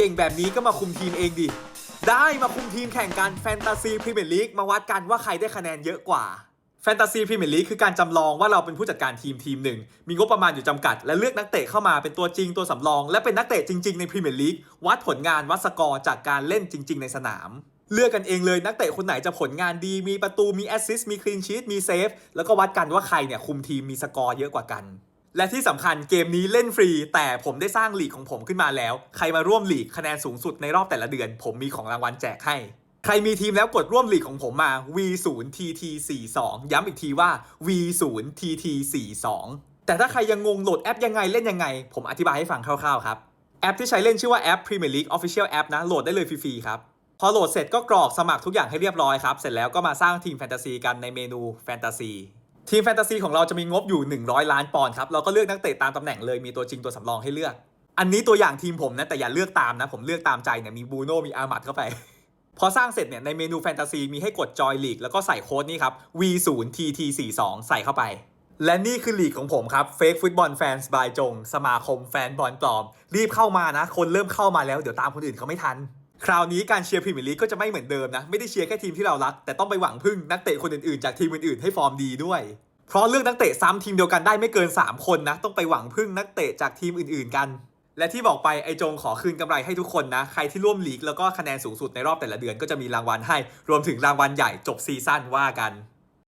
เก่งแบบนี้ก็มาคุมทีมเองดิ ได้มาคุมทีมแข่งกันแฟนตาซีพรีเมียร์ลีกมาวัดกันว่าใครได้คะแนนเยอะกว่าแฟนตาซีพรีเมียร์ลีกคือการจำลองว่าเราเป็นผู้จัดการทีมทีมหนึ่ง มีงบประมาณอยู่จำกัด และเลือกนักเตะเข้ามาเป็นตัวจริงตัวสำรอง และเป็นนักเตะจริง ๆ ในพรีเมียร์ลีกวัดผลงานวัดสกอร์จากการเล่นจริง ๆ ในสนาม เลือกกันเองเลยนักเตะคนไหนจะผลงานดี มีประตูมีแอสซิสต์มีคลีนชีตมีเซฟแล้วก็วัดกันว่าใครเนี่ยคุมทีมมีสกอร์เยอะกว่ากัน และที่สำคัญเกมนี้เล่นฟรี แต่ผมได้สร้างหลีกของผมขึ้นมาแล้ว ใครมาร่วมหลีกคะแนนสูงสุดในรอบแต่ละเดือน ผมมีของรางวัลแจกให้ ใครมีทีมแล้วกดร่วมหลีกของผมมา V0TT42 ย้ำอีกทีว่า V0TT42 แต่ถ้าใครยังงงโหลดแอปยังไงเล่นยังไง ผมอธิบายให้ฟังคร่าวๆครับ แอปที่ใช้เล่นชื่อว่าแอป Premier League Official App นะโหลดได้เลยฟรีๆครับพอโหลดเสร็จก็กรอกสมัครทุกอย่างให้เรียบร้อยครับ เสร็จแล้วก็มาสร้างทีมแฟนตาซีกันในเมนูแฟนตาซี ทีมแฟนตาซีของเราจะมีงบอยู่ 100 ล้านปอนด์ครับ เราก็เลือกนักเตะตามตำแหน่งเลยมีตัวจริงตัวสำรองให้เลือก อันนี้ตัวอย่างทีมผมนะ แต่อย่าเลือกตามนะ ผมเลือกตามใจเนี่ยมีบูโน่มีอาร์มัดเข้าไป พอสร้างเสร็จเนี่ยในเมนูแฟนตาซีมีให้กดจอยลีกแล้วก็ใส่โค้ดนี้ครับ V0TT42 ใส่เข้าไป และนี่คือลีกของผมครับ Fake Football Fans by จง สมาคมแฟนบอลปลอม รีบเข้ามานะ คนเริ่มเข้ามาแล้วเดี๋ยวตามคนอื่นเขาไม่ทัน คราวนี้การเชียร์พรีเมียร์ลีกก็จะไม่เหมือนเดิมนะ ไม่ได้เชียร์แค่ทีมที่เรารัก แต่ต้องไปหวังพึ่งนักเตะคนอื่นๆ จากทีมอื่นๆ ให้ฟอร์มดีด้วย เพราะเลือกนักเตะซ้ำทีมเดียวกันได้ไม่เกิน 3 คนนะ ต้องไปหวังพึ่งนักเตะจากทีมอื่นๆ กัน และที่บอกไปไอจงขอคืนกำไรให้ทุกคนนะ ใครที่ร่วมลีกแล้วก็คะแนนสูงสุดในรอบแต่ละเดือนก็จะมีรางวัลให้ รวมถึงรางวัลใหญ่จบซีซั่นว่ากัน